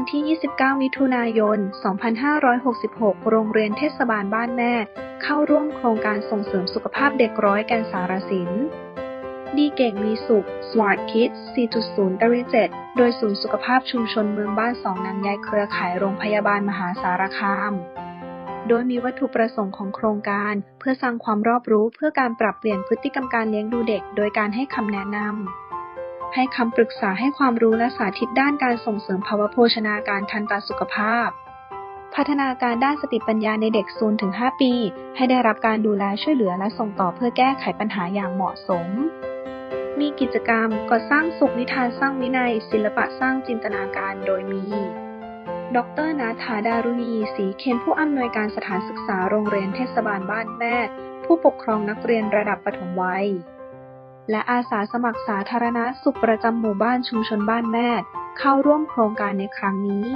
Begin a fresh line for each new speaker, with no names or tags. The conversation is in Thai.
วันที่ 29 มิถุนายน 2566 โรงเรียนเทศบาลบ้านแม่ เข้าร่วมโครงการส่งเสริมสุขภาพเด็กร้อยแกนสารสิน ดีเก่งมีสุข Smart Kids 4.0 7โดยศูนย์สุขภาพชุมชนเมืองบ้านสองนางยายเครือข่ายโรงพยาบาลมหาสารคามโดยมีวัตถุประสงค์ของโครงการ เพื่อสร้างความรอบรู้เพื่อการปรับเปลี่ยนพฤติกรรมการเลี้ยงดูเด็ก โดยการให้คำแนะนำ ให้คำปรึกษาให้ความรู้และสาธิตด้านการส่งเสริมภาวะโภชนาการทันตสุขภาพ พัฒนาการด้านสติปัญญาในเด็ก0-5 ปี ให้ได้รับการดูแลช่วยเหลือและส่งต่อเพื่อแก้ไขปัญหาอย่างเหมาะสม มีกิจกรรมก่อสร้างสุขนิทานสร้างวินัย ศิลปะสร้างจินตนาการโดยมีดรนาถาดารุณีศรีเคนผู้อำนวยการสถานศึกษาโรงเรียนเทศบาลบ้านแม่ผู้ปกครองนักเรียนระดับปฐมวัย และอาสาสมัครสาธารณสุขประจำหมู่บ้านชุมชนบ้านแม่เข้าร่วมโครงการในครั้งนี้